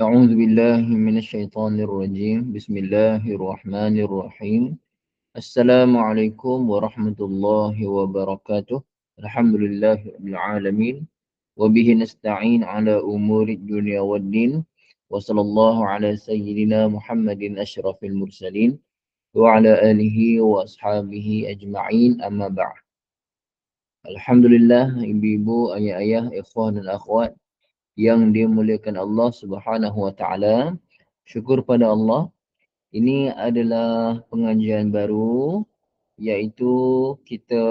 أعوذ بالله من الشيطان الرجيم بسم الله الرحمن الرحيم السلام عليكم ورحمة الله وبركاته الحمد لله رب العالمين وبه نستعين على أمور الدنيا والدين وصلى الله على سيدنا محمد أشرف المرسلين وعلى آله وأصحابه أجمعين أما بعد Alhamdulillah ibu-ibu, ayah-ayah, ikhwah dan akhwat yang dimuliakan Allah Subhanahu wa taala. Syukur pada Allah. Ini adalah pengajian baru iaitu kita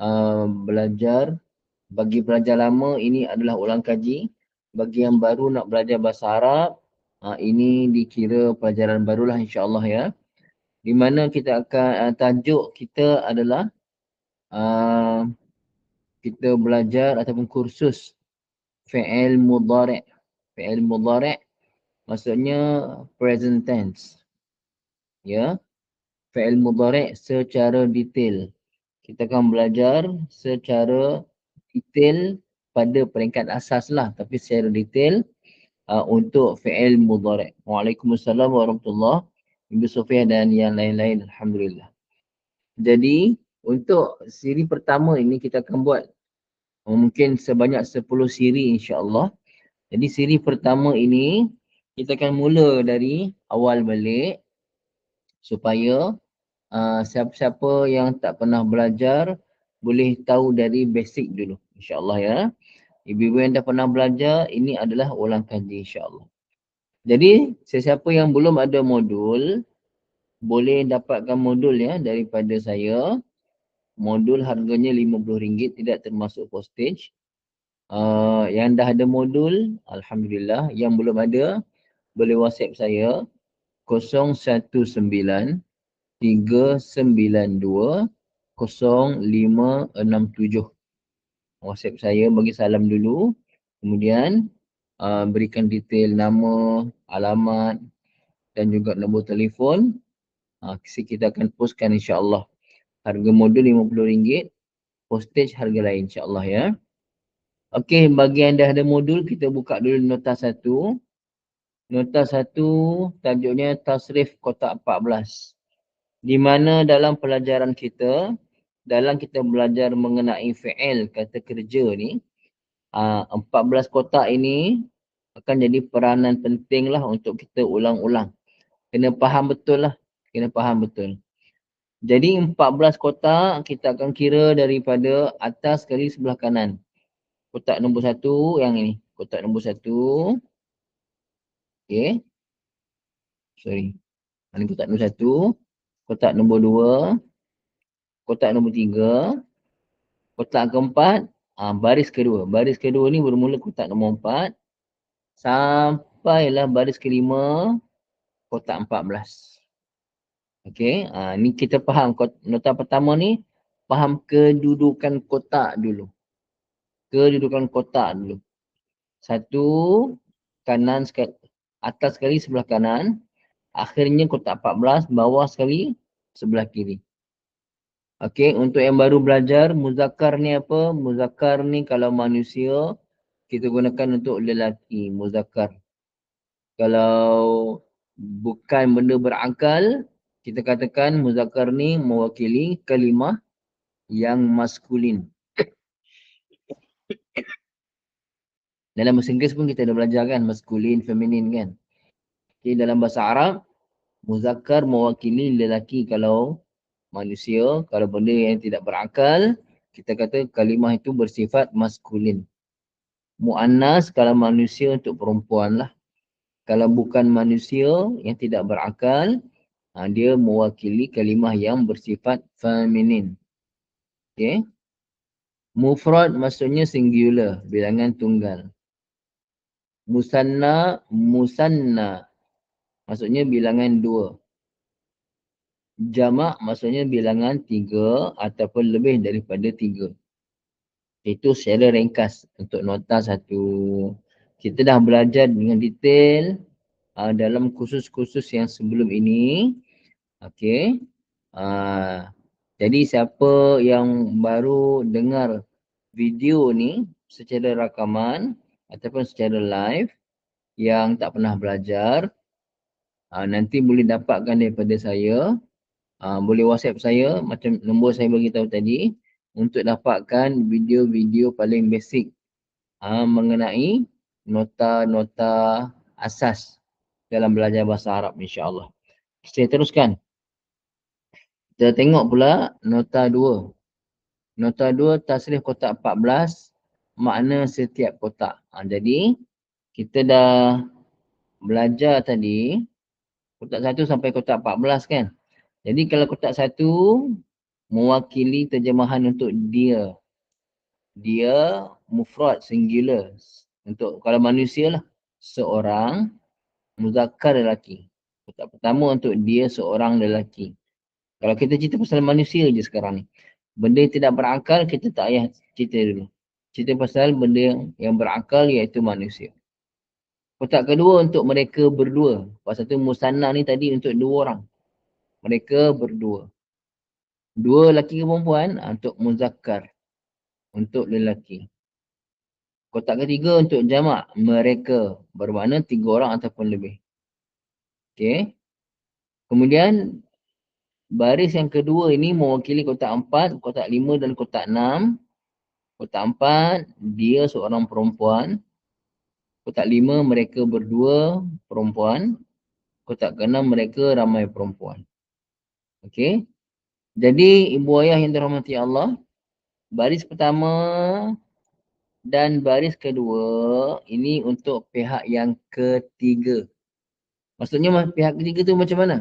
uh, belajar bagi pelajar lama ini adalah ulang kaji. Bagi yang baru nak belajar bahasa Arab, uh, ini dikira pelajaran barulah insya-Allah ya. Di mana kita akan uh, tajuk kita adalah uh, kita belajar ataupun kursus fi'il mudhari' fi'il mudhari' maksudnya present tense ya. Fi'il mudhari' secara detail. Kita akan belajar secara detail pada peringkat asas lah tapi secara detail uh, untuk fi'il mudhari' Waalaikumsalam warahmatullahi Ibu Sofia dan yang lain-lain Alhamdulillah. Jadi untuk siri pertama ini kita akan buat mungkin sebanyak 10 siri insya-Allah. Jadi siri pertama ini kita akan mula dari awal balik supaya uh, siapa-siapa yang tak pernah belajar boleh tahu dari basic dulu insya-Allah ya. Ibu-ibu yang dah pernah belajar ini adalah ulang kaji insya-Allah. Jadi sesiapa yang belum ada modul boleh dapatkan modul ya daripada saya modul harganya RM50 tidak termasuk postage. Uh, yang dah ada modul, Alhamdulillah. Yang belum ada, boleh WhatsApp saya 019 392 0567. WhatsApp saya bagi salam dulu. Kemudian uh, berikan detail nama, alamat dan juga nombor telefon. Uh, kita akan postkan insyaAllah Harga modul RM50. Postage harga lain insyaAllah ya. Okey, bagi yang dah ada modul, kita buka dulu nota satu. Nota satu, tajuknya Tasrif Kotak 14. Di mana dalam pelajaran kita, dalam kita belajar mengenai fi'il, kata kerja ni, uh, 14 kotak ini akan jadi peranan penting lah untuk kita ulang-ulang. Kena faham betul lah. Kena faham betul. Jadi 14 kotak kita akan kira daripada atas kali sebelah kanan. Kotak nombor satu yang ini. Kotak nombor satu. Okay. Sorry. Ini kotak nombor satu. Kotak nombor dua. Kotak nombor tiga. Kotak keempat. Ha, baris kedua. Baris kedua ni bermula kotak nombor empat. Sampailah baris kelima. Kotak empat belas. Okey, uh, ni kita faham nota pertama ni faham kedudukan kotak dulu. Kedudukan kotak dulu. Satu kanan sekali atas sekali sebelah kanan, akhirnya kotak 14 bawah sekali sebelah kiri. Okey, untuk yang baru belajar muzakkar ni apa? Muzakkar ni kalau manusia kita gunakan untuk lelaki muzakkar. Kalau bukan benda berakal kita katakan muzakkar ni mewakili kalimah yang maskulin. dalam bahasa Inggeris pun kita dah belajar kan maskulin, feminin kan. Jadi dalam bahasa Arab muzakkar mewakili lelaki kalau manusia, kalau benda yang tidak berakal kita kata kalimah itu bersifat maskulin. Muannas kalau manusia untuk perempuan lah. Kalau bukan manusia yang tidak berakal, Ha, dia mewakili kalimah yang bersifat feminin. Okay. Mufrad maksudnya singular, bilangan tunggal. Musanna, musanna. Maksudnya bilangan dua. Jamak maksudnya bilangan tiga ataupun lebih daripada tiga. Itu secara ringkas untuk nota satu. Kita dah belajar dengan detail uh, dalam kursus-kursus yang sebelum ini. Okey. Uh, jadi siapa yang baru dengar video ni secara rakaman ataupun secara live yang tak pernah belajar, uh, nanti boleh dapatkan daripada saya. Uh, boleh WhatsApp saya macam nombor saya bagi tahu tadi untuk dapatkan video-video paling basic uh, mengenai nota-nota asas dalam belajar bahasa Arab insya-Allah. Saya teruskan. Kita tengok pula nota dua. Nota dua tasrif kotak 14 makna setiap kotak. Ha, jadi kita dah belajar tadi kotak satu sampai kotak 14 kan. Jadi kalau kotak satu mewakili terjemahan untuk dia. Dia mufrad singular. Untuk kalau manusia lah seorang muzakkar lelaki. Kotak pertama untuk dia seorang lelaki. Kalau kita cerita pasal manusia je sekarang ni. Benda yang tidak berakal kita tak payah cerita dulu. Cerita pasal benda yang berakal iaitu manusia. Kotak kedua untuk mereka berdua. Pasal tu musanna ni tadi untuk dua orang. Mereka berdua. Dua lelaki ke perempuan ah, untuk muzakkar. Untuk lelaki. Kotak ketiga untuk jamak. Mereka bermakna tiga orang ataupun lebih. Okay. Kemudian baris yang kedua ini mewakili kotak empat, kotak lima dan kotak enam. Kotak empat, dia seorang perempuan. Kotak lima, mereka berdua perempuan. Kotak keenam, mereka ramai perempuan. Okey. Jadi, ibu ayah yang dirahmati Allah, baris pertama dan baris kedua, ini untuk pihak yang ketiga. Maksudnya pihak ketiga tu macam mana?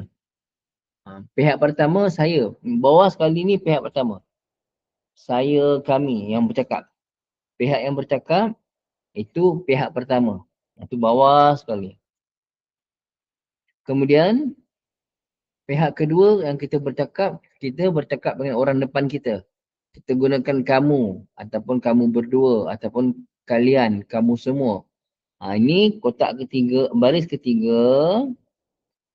Ha, pihak pertama saya. Bawah sekali ni pihak pertama. Saya kami yang bercakap. Pihak yang bercakap itu pihak pertama. Itu bawah sekali. Kemudian pihak kedua yang kita bercakap, kita bercakap dengan orang depan kita. Kita gunakan kamu ataupun kamu berdua ataupun kalian, kamu semua. Ha, ini kotak ketiga, baris ketiga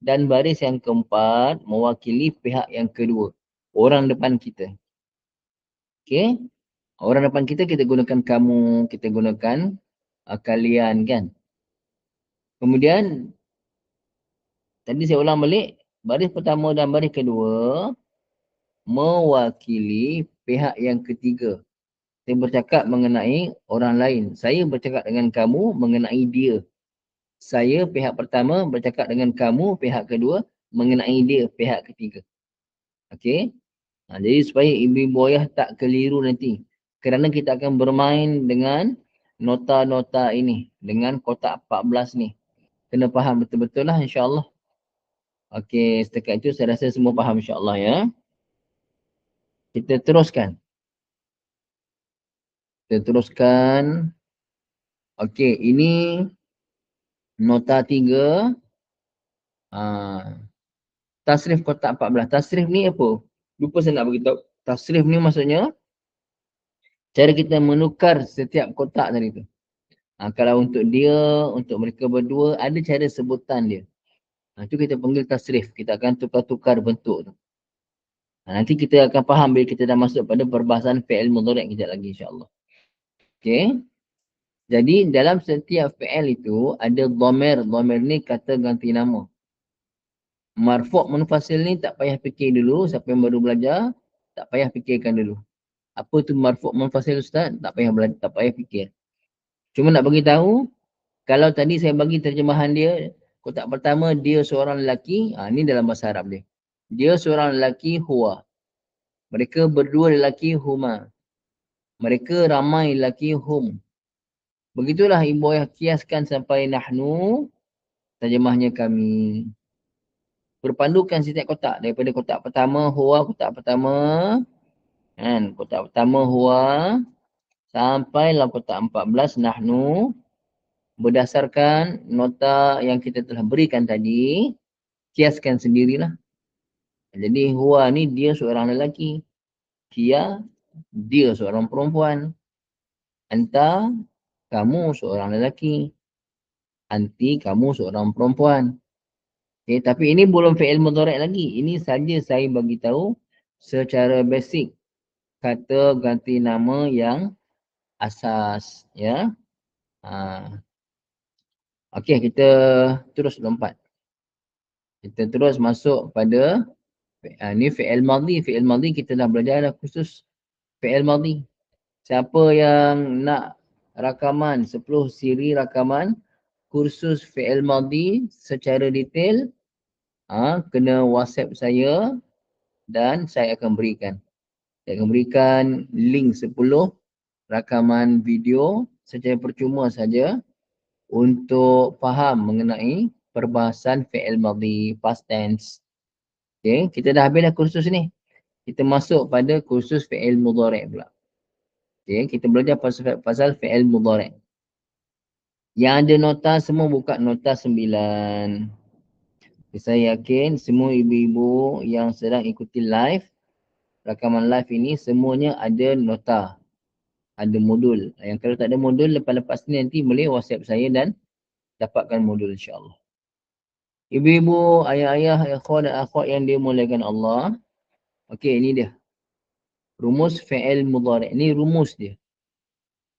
dan baris yang keempat mewakili pihak yang kedua. Orang depan kita. Okay. Orang depan kita, kita gunakan kamu, kita gunakan uh, kalian kan. Kemudian, tadi saya ulang balik, baris pertama dan baris kedua mewakili pihak yang ketiga saya bercakap mengenai orang lain. Saya bercakap dengan kamu mengenai dia. Saya pihak pertama bercakap dengan kamu pihak kedua mengenai dia pihak ketiga. Okey. Ha, jadi supaya ibu-ibu ayah tak keliru nanti. Kerana kita akan bermain dengan nota-nota ini. Dengan kotak 14 ni. Kena faham betul-betul lah insyaAllah. Okey, setakat itu saya rasa semua faham insyaAllah ya. Kita teruskan. Kita teruskan. Okey, ini nota tiga. Uh, tasrif kotak 14. Tasrif ni apa? Lupa saya nak beritahu. Tasrif ni maksudnya cara kita menukar setiap kotak tadi tu. Ha, kalau untuk dia, untuk mereka berdua, ada cara sebutan dia. Ha, itu kita panggil tasrif. Kita akan tukar-tukar bentuk tu. Nanti kita akan faham bila kita dah masuk pada perbahasan fi'il mudhari' kejap lagi insyaAllah. Okay. Jadi dalam setiap fi'il itu ada dhamir. Dhamir ni kata ganti nama. Marfu' munfasil ni tak payah fikir dulu. Siapa yang baru belajar, tak payah fikirkan dulu. Apa tu marfu' munfasil ustaz? Tak payah belajar, tak payah fikir. Cuma nak bagi tahu, kalau tadi saya bagi terjemahan dia, kotak pertama dia seorang lelaki, ha, ni dalam bahasa Arab dia. Dia seorang lelaki huwa. Mereka berdua lelaki huma mereka ramai lelaki hum. Begitulah ibu ayah kiaskan sampai nahnu terjemahnya kami. Berpandukan setiap kotak daripada kotak pertama huwa kotak pertama kan kotak pertama huwa sampai lah kotak 14 nahnu berdasarkan nota yang kita telah berikan tadi kiaskan sendirilah. Jadi huwa ni dia seorang lelaki. Kia dia seorang perempuan. Anta, kamu seorang lelaki. Anti, kamu seorang perempuan. Okay, tapi ini belum fi'il mudhari' lagi. Ini saja saya bagi tahu secara basic kata ganti nama yang asas. Ya. Ha. Okey, kita terus lompat. Kita terus masuk pada uh, ni fi'il madhi. Fi'il madhi kita dah belajar dah khusus fi'il madhi. Siapa yang nak rakaman 10 siri rakaman kursus fi'il madhi secara detail ha, kena WhatsApp saya dan saya akan berikan. Saya akan berikan link 10 rakaman video secara percuma saja untuk faham mengenai perbahasan fi'il madhi past tense. Okay, kita dah habis dah kursus ni. Kita masuk pada kursus fi'il mudhari' pula. Okay, kita belajar pasal, pasal fi'il mudhari'. Yang ada nota semua buka nota sembilan. Saya yakin semua ibu-ibu yang sedang ikuti live, rakaman live ini semuanya ada nota ada modul. Yang kalau tak ada modul, lepas-lepas ni nanti boleh WhatsApp saya dan dapatkan modul insyaAllah. Ibu-ibu, ayah-ayah, ikhwan dan akhwat yang dimuliakan Allah. Okey, ini dia. Rumus fi'il mudhari'. Ini rumus dia.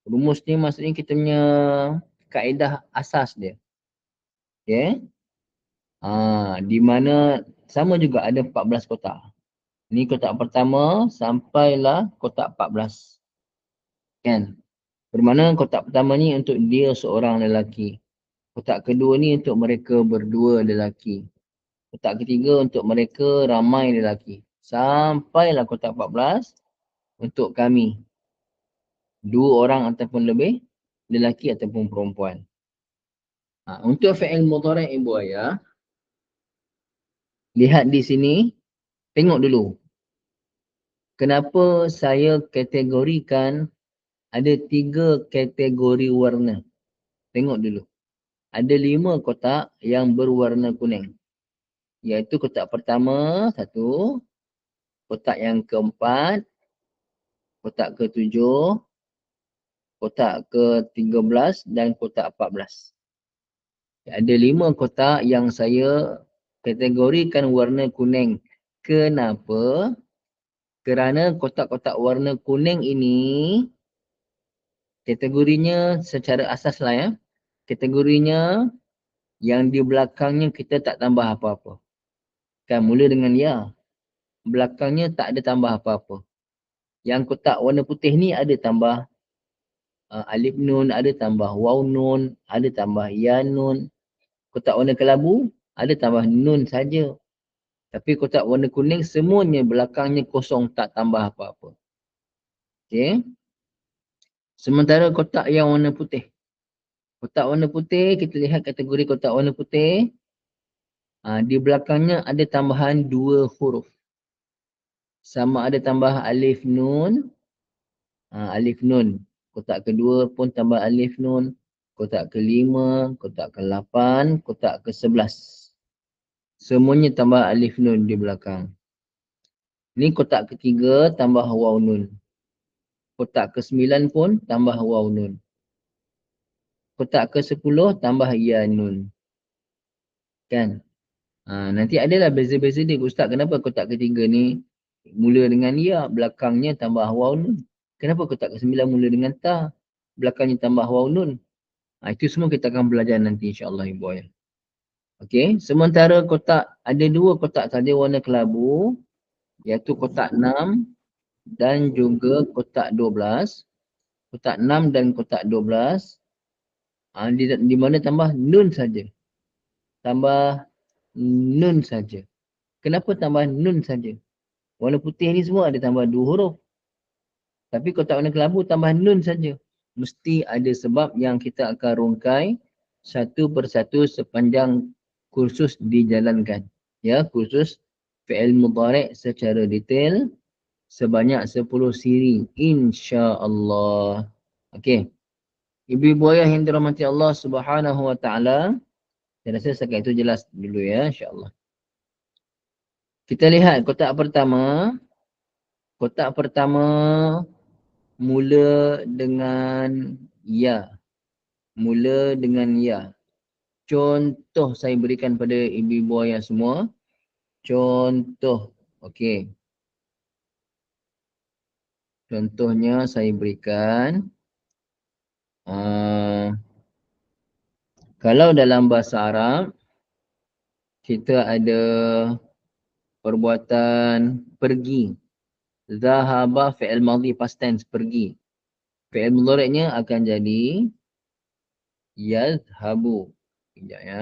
Rumus ni maksudnya kita punya kaedah asas dia. Okay. Ha, di mana sama juga ada 14 kotak. Ini kotak pertama sampailah kotak 14. Kan? Bermakna kotak pertama ni untuk dia seorang lelaki. Kotak kedua ni untuk mereka berdua lelaki. Kotak ketiga untuk mereka ramai lelaki. Sampailah kotak 14 untuk kami. Dua orang ataupun lebih lelaki ataupun perempuan. Ha, untuk fi'il mudhari' ibu ayah. Lihat di sini. Tengok dulu. Kenapa saya kategorikan ada tiga kategori warna. Tengok dulu. Ada lima kotak yang berwarna kuning. Iaitu kotak pertama, satu. Kotak yang keempat. Kotak ketujuh. Kotak ke tiga belas dan kotak empat belas. Ada lima kotak yang saya kategorikan warna kuning. Kenapa? Kerana kotak-kotak warna kuning ini Kategorinya secara asas lah ya. Kategorinya yang di belakangnya kita tak tambah apa-apa. Kan mula dengan ya. Belakangnya tak ada tambah apa-apa. Yang kotak warna putih ni ada tambah uh, alif nun, ada tambah waw nun, ada tambah ya nun. Kotak warna kelabu ada tambah nun saja. Tapi kotak warna kuning semuanya belakangnya kosong tak tambah apa-apa. Okay. Sementara kotak yang warna putih. Kotak warna putih, kita lihat kategori kotak warna putih. Ha, di belakangnya ada tambahan dua huruf. Sama ada tambah alif nun. Ha, alif nun. Kotak kedua pun tambah alif nun. Kotak kelima, kotak ke lapan, kotak ke sebelas. Semuanya tambah alif nun di belakang. Ini kotak ketiga tambah waw nun kotak ke-9 pun tambah waw nun. Kotak ke-10 tambah ya nun. Kan? Ha, nanti adalah beza-beza dia. Ustaz kenapa kotak ketiga ni mula dengan ya, belakangnya tambah waw nun. Kenapa kotak ke-9 mula dengan ta, belakangnya tambah waw nun. Ha, itu semua kita akan belajar nanti insyaAllah ibu ayah. Okey, sementara kotak, ada dua kotak saja warna kelabu, iaitu kotak 6 dan juga kotak 12 kotak 6 dan kotak 12 ha, di, di mana tambah nun saja. Tambah nun saja. Kenapa tambah nun saja? Warna putih ni semua ada tambah dua huruf. Tapi kotak warna kelabu tambah nun saja. Mesti ada sebab yang kita akan rungkai satu persatu sepanjang kursus dijalankan. Ya kursus fi'il mudhari' secara detail sebanyak 10 siri insya-Allah. Okey. Ibu-ibu ayah yang dirahmati Allah Subhanahu wa taala. Saya rasa sekat itu jelas dulu ya insya-Allah. Kita lihat kotak pertama. Kotak pertama mula dengan ya. Mula dengan ya. Contoh saya berikan pada ibu-ibu ayah semua. Contoh. Okey. Contohnya saya berikan uh, Kalau dalam bahasa Arab, kita ada perbuatan pergi. Zahaba fi'il madhi past tense, pergi. Fi'il mudhari'nya akan jadi yazhabu. Sekejap ya.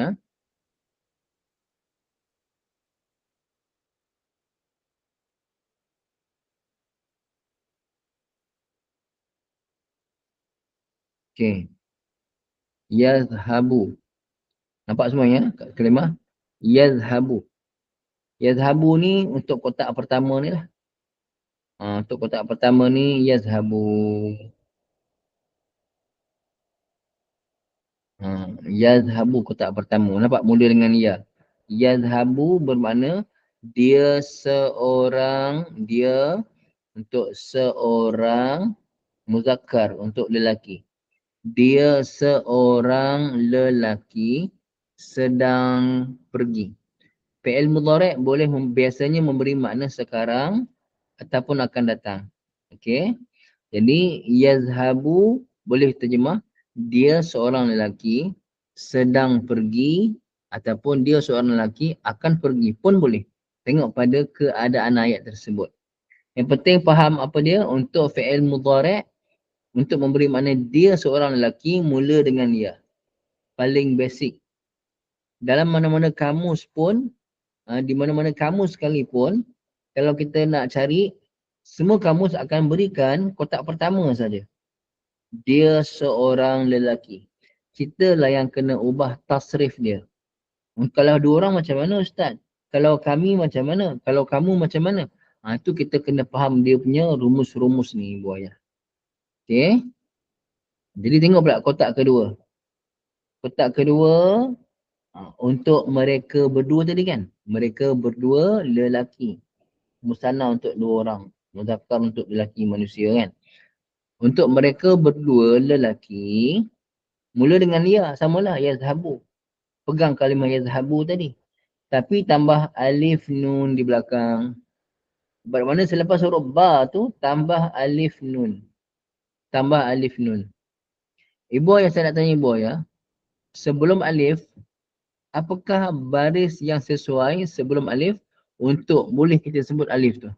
Okay. Yazhabu. Nampak semuanya kat kelimah? Yazhabu. Yazhabu ni untuk kotak pertama ni lah. Ha, untuk kotak pertama ni yazhabu. Ha, yazhabu kotak pertama. Nampak mula dengan ya. Yazhabu bermakna dia seorang, dia untuk seorang muzakkar, untuk lelaki dia seorang lelaki sedang pergi. Fi'il mudhari' boleh mem biasanya memberi makna sekarang ataupun akan datang. Okey. Jadi yazhabu boleh terjemah dia seorang lelaki sedang pergi ataupun dia seorang lelaki akan pergi pun boleh. Tengok pada keadaan ayat tersebut. Yang penting faham apa dia untuk fi'il mudhari' untuk memberi makna dia seorang lelaki mula dengan ya. Paling basic. Dalam mana-mana kamus pun, uh, di mana-mana kamus sekalipun, kalau kita nak cari, semua kamus akan berikan kotak pertama saja. Dia seorang lelaki. Kita lah yang kena ubah tasrif dia. Kalau dua orang macam mana Ustaz? Kalau kami macam mana? Kalau kamu macam mana? Ha, itu kita kena faham dia punya rumus-rumus ni buaya. Okay. Jadi tengok pula kotak kedua. Kotak kedua ha, untuk mereka berdua tadi kan. Mereka berdua lelaki. Musana untuk dua orang. Muzakkar untuk lelaki manusia kan. Untuk mereka berdua lelaki. Mula dengan ya samalah yazhabu. Pegang kalimah yazhabu tadi. Tapi tambah alif nun di belakang. Bermakna selepas huruf ba tu tambah alif nun tambah alif nun. Ibu yang saya nak tanya ibu ya. Sebelum alif, apakah baris yang sesuai sebelum alif untuk boleh kita sebut alif tu?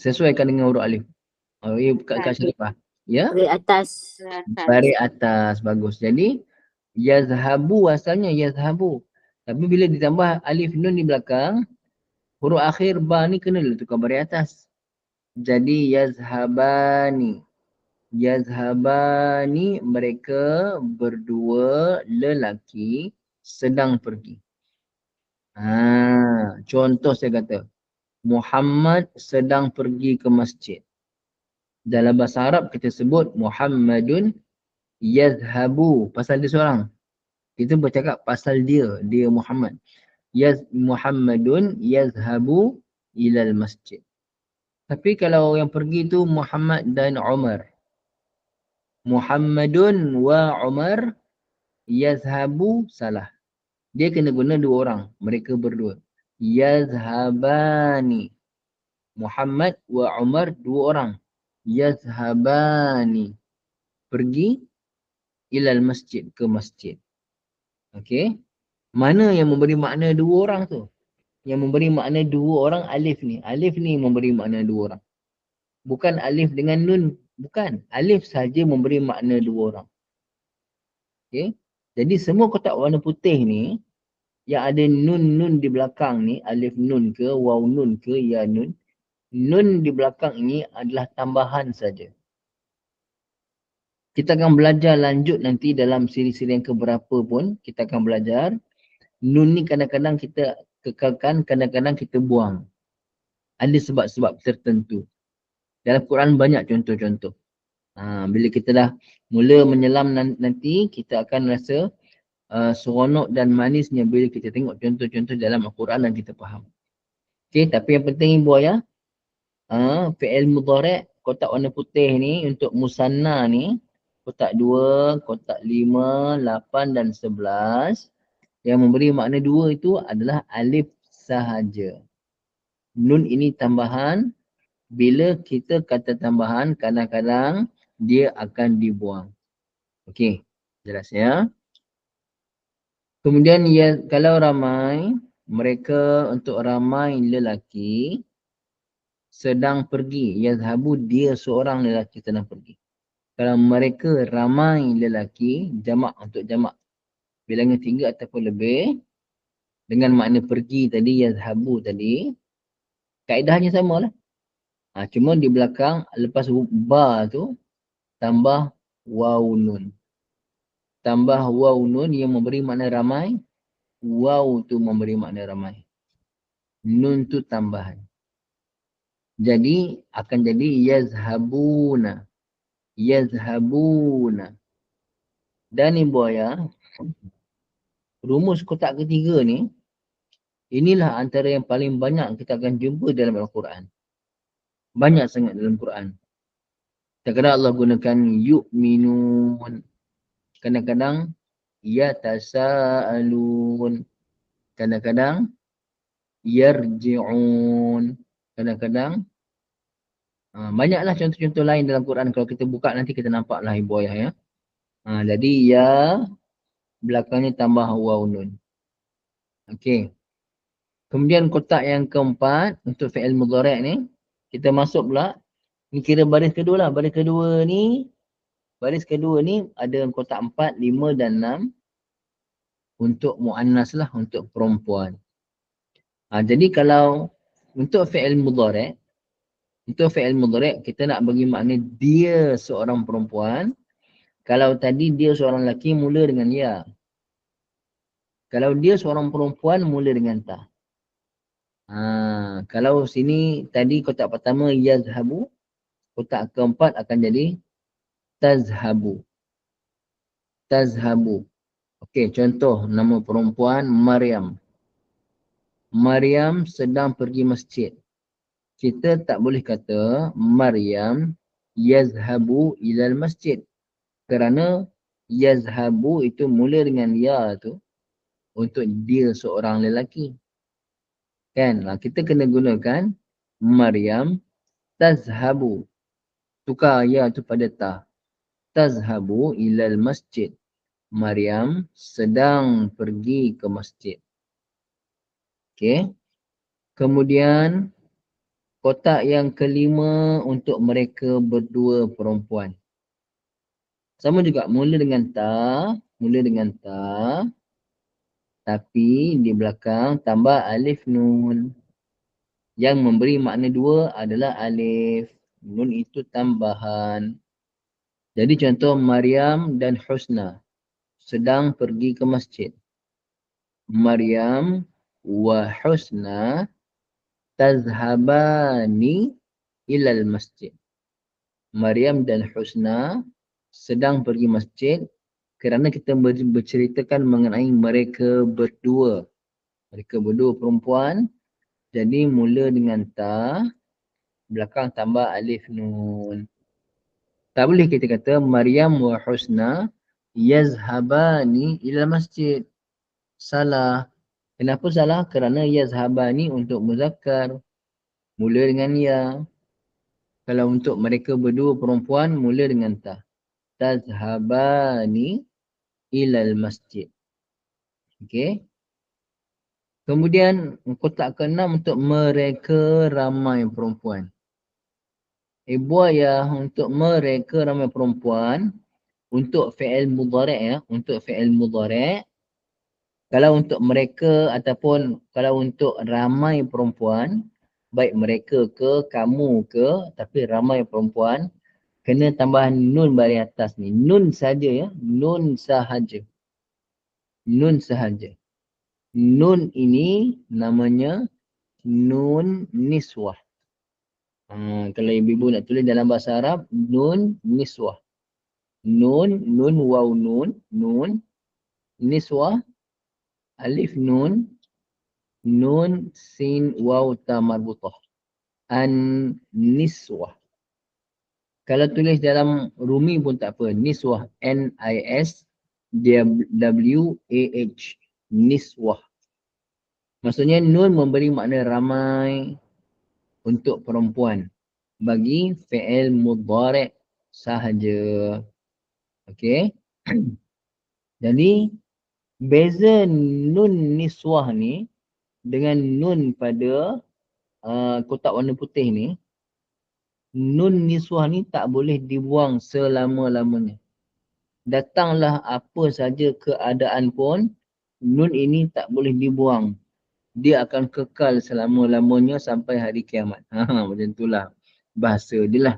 Sesuaikan dengan huruf alif. Oh, ya, kat kat Syarifah. Ya? Baris atas. Baris atas. Bagus. Jadi, yazhabu asalnya yazhabu. Tapi bila ditambah alif nun di belakang, huruf akhir ba ni kena tukar baris atas. Jadi yazhabani yazhabani mereka berdua lelaki sedang pergi. Ha, contoh saya kata Muhammad sedang pergi ke masjid. Dalam bahasa Arab kita sebut Muhammadun yazhabu pasal dia seorang. Kita bercakap pasal dia, dia Muhammad. Yaz Muhammadun yazhabu ilal masjid. Tapi kalau yang pergi tu Muhammad dan Umar. Muhammadun wa Umar yazhabu salah. Dia kena guna dua orang. Mereka berdua. Yazhabani. Muhammad wa Umar dua orang. Yazhabani. Pergi ilal masjid ke masjid. Okey. Mana yang memberi makna dua orang tu? Yang memberi makna dua orang alif ni. Alif ni memberi makna dua orang. Bukan alif dengan nun Bukan. Alif saja memberi makna dua orang. Okay. Jadi semua kotak warna putih ni yang ada nun-nun di belakang ni, alif nun ke, waw nun ke, ya nun. Nun di belakang ini adalah tambahan saja. Kita akan belajar lanjut nanti dalam siri-siri yang keberapa pun kita akan belajar. Nun ni kadang-kadang kita kekalkan, kadang-kadang kita buang. Ada sebab-sebab tertentu. Dalam Quran banyak contoh-contoh. Ha, bila kita dah mula menyelam nanti, kita akan rasa uh, seronok dan manisnya bila kita tengok contoh-contoh dalam Al-Quran dan kita faham. Okay, tapi yang penting ibu ayah, uh, fi'il mudhari' kotak warna putih ni untuk musanna ni, kotak 2, kotak 5, 8 dan 11 yang memberi makna 2 itu adalah alif sahaja. Nun ini tambahan, bila kita kata tambahan kadang-kadang dia akan dibuang. Okey, jelas ya. Kemudian ya, kalau ramai, mereka untuk ramai lelaki sedang pergi. Yazhabu dia seorang lelaki sedang pergi. Kalau mereka ramai lelaki, jamak untuk jamak. Bilangan tiga ataupun lebih. Dengan makna pergi tadi, yazhabu tadi. Kaedahnya sama lah. Ha, cuma di belakang, lepas ba tu, tambah waw nun tambah waw nun yang memberi makna ramai, waw tu memberi makna ramai. Nun tu tambahan. Jadi akan jadi yazhabuna. Yazhabuna. Dan ni buaya, rumus kotak ketiga ni, inilah antara yang paling banyak kita akan jumpa dalam Al-Quran. Banyak sangat dalam Al-Quran. Kadang-kadang Allah gunakan yu'minun. Kadang-kadang yatasaalun. Kadang-kadang yarji'un. Kadang-kadang uh, banyaklah contoh-contoh lain dalam Quran. Kalau kita buka nanti kita nampaklah ibu ayah ya. Uh, jadi ya belakangnya tambah waw nun. Okey. Kemudian kotak yang keempat untuk fi'il mudhari' ni kita masuk pula ni kira baris kedua lah baris kedua ni Baris kedua ni ada kotak empat, lima dan enam untuk mu'annas lah, untuk perempuan. Ha, jadi kalau untuk fi'il mudhari' untuk fi'il mudhari' kita nak bagi makna dia seorang perempuan. Kalau tadi dia seorang lelaki mula dengan ya. Kalau dia seorang perempuan mula dengan ta. Ha, kalau sini tadi kotak pertama yazhabu, kotak keempat akan jadi tazhabu. Tazhabu. Okey, contoh nama perempuan Maryam. Maryam sedang pergi masjid. Kita tak boleh kata Maryam yazhabu ilal masjid. Kerana yazhabu itu mula dengan ya tu untuk dia seorang lelaki. Kan? Kita kena gunakan Maryam tazhabu. Tukar ya tu pada ta tazhabu ilal masjid. Maryam sedang pergi ke masjid. Okey. Kemudian kotak yang kelima untuk mereka berdua perempuan. Sama juga mula dengan ta, mula dengan ta. Tapi di belakang tambah alif nun. Yang memberi makna dua adalah alif. Nun itu tambahan. Jadi contoh Maryam dan Husna sedang pergi ke masjid. Maryam wa Husna tazhabani ilal masjid. Maryam dan Husna sedang pergi masjid kerana kita berceritakan mengenai mereka berdua. Mereka berdua perempuan. Jadi mula dengan ta, belakang tambah alif nun. Tak boleh kita kata Maryam wa Husna yazhabani ila masjid. Salah. Kenapa salah? Kerana yazhabani untuk muzakkar. Mula dengan ya. Kalau untuk mereka berdua perempuan, mula dengan ta. Tazhabani ila masjid. Okey. Kemudian kotak keenam untuk mereka ramai perempuan ibuaya untuk mereka ramai perempuan untuk fi'il mudhari' ya untuk fi'il mudhari' kalau untuk mereka ataupun kalau untuk ramai perempuan baik mereka ke kamu ke tapi ramai perempuan kena tambahan nun bagi atas ni nun saja ya nun sahaja nun sahaja nun ini namanya nun niswah Ha, kalau ibu-ibu nak tulis dalam bahasa Arab, nun niswah. Nun, nun waw nun, nun, niswah, alif nun, nun sin waw ta marbutah. An niswah. Kalau tulis dalam rumi pun tak apa. Niswah, N-I-S, W-A-H, niswah. Maksudnya nun memberi makna ramai, untuk perempuan bagi fi'il mudhari' sahaja. Okey. Jadi Beza nun niswah ni dengan nun pada uh, kotak warna putih ni, nun niswah ni tak boleh dibuang selama-lamanya. Datanglah apa saja keadaan pun, nun ini tak boleh dibuang. Dia akan kekal selama-lamanya sampai hari kiamat. Ha, macam itulah bahasa dia lah.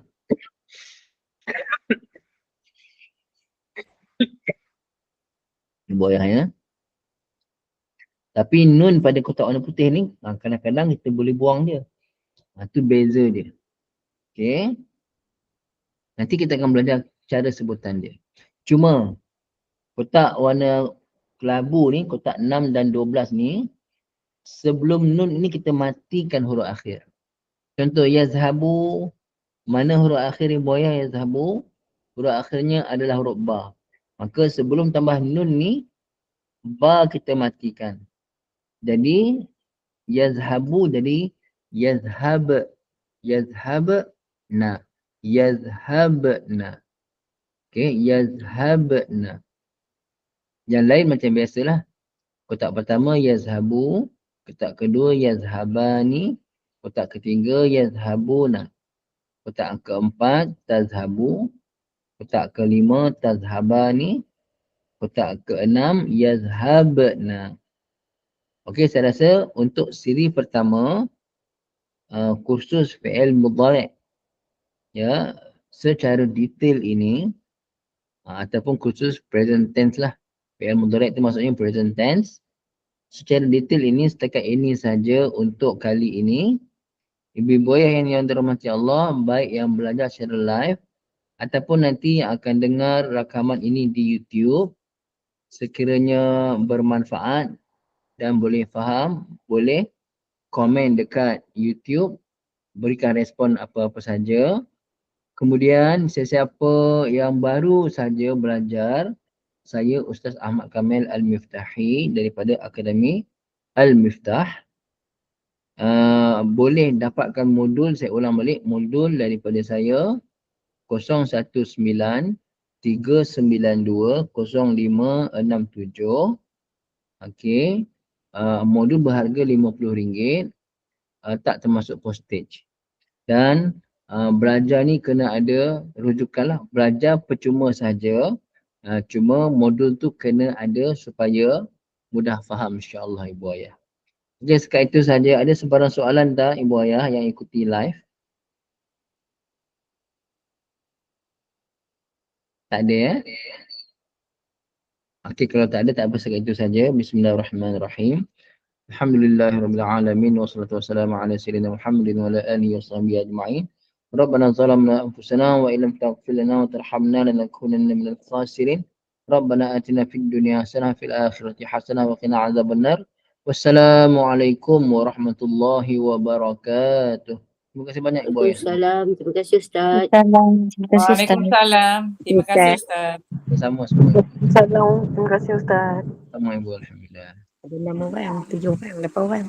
Buaya ya. Tapi nun pada kotak warna putih ni, ha, kadang-kadang kita boleh buang dia. Ha, tu beza dia. Okay. Nanti kita akan belajar cara sebutan dia. Cuma, kotak warna kelabu ni, kotak 6 dan 12 ni, sebelum nun ini kita matikan huruf akhir. Contoh, yazhabu, mana huruf akhir ni buaya yazhabu? Huruf akhirnya adalah huruf ba. Maka sebelum tambah nun ni, ba kita matikan. Jadi, yazhabu jadi yazhab. Yazhab na. Yazhabna. Okay, yazhabna. Yang lain macam biasalah. Kotak pertama yazhabu. Kotak kedua yazhabani. Kotak ketiga yazhabuna. Kotak keempat tazhabu. Kotak kelima tazhabani. Kotak keenam yazhabna. Okey, saya rasa untuk siri pertama uh, kursus fi'il mudhari' ya secara detail ini uh, ataupun kursus present tense lah. Fi'il mudhari' itu maksudnya present tense. Secara detail ini setakat ini saja untuk kali ini. Ibu boyah yang yang dirahmati Allah, baik yang belajar secara live ataupun nanti yang akan dengar rakaman ini di YouTube sekiranya bermanfaat dan boleh faham, boleh komen dekat YouTube, berikan respon apa-apa saja. Kemudian sesiapa yang baru saja belajar, saya Ustaz Ahmad Kamil Al-Miftahi daripada Akademi Al-Miftah. Uh, boleh dapatkan modul, saya ulang balik, modul daripada saya 019 392 0567. Okey. Uh, modul berharga RM50. Uh, tak termasuk postage. Dan uh, belajar ni kena ada rujukan lah. Belajar percuma saja. Uh, cuma modul tu kena ada supaya mudah faham insyaAllah Ibu Ayah. Okey, sekat itu saja. Ada sebarang soalan tak Ibu Ayah yang ikuti live? Tak ada ya? Okey, kalau tak ada, tak apa sekat itu saja. Bismillahirrahmanirrahim. Alhamdulillahirrahmanirrahim. Wassalatu wassalamu ala sayyidina Muhammadin wa ala alihi ajma'in. ربنا ظلمنا أنفسنا وإن لم تغفر لنا وترحمنا لنكونن من الخاسرين ربنا آتنا في الدنيا حسنة في الآخرة حسنة وقنا عذاب النار والسلام عليكم ورحمة الله وبركاته Terima kasih banyak Ibu. Waalaikumsalam. Terima kasih Ustaz. Salam. Terima kasih Ustaz. Waalaikumsalam. Terima kasih Ustaz. Sama semua. Salam. Terima kasih Ustaz. Sama Ibu Alhamdulillah. Ada enam orang, tujuh orang, lapan orang.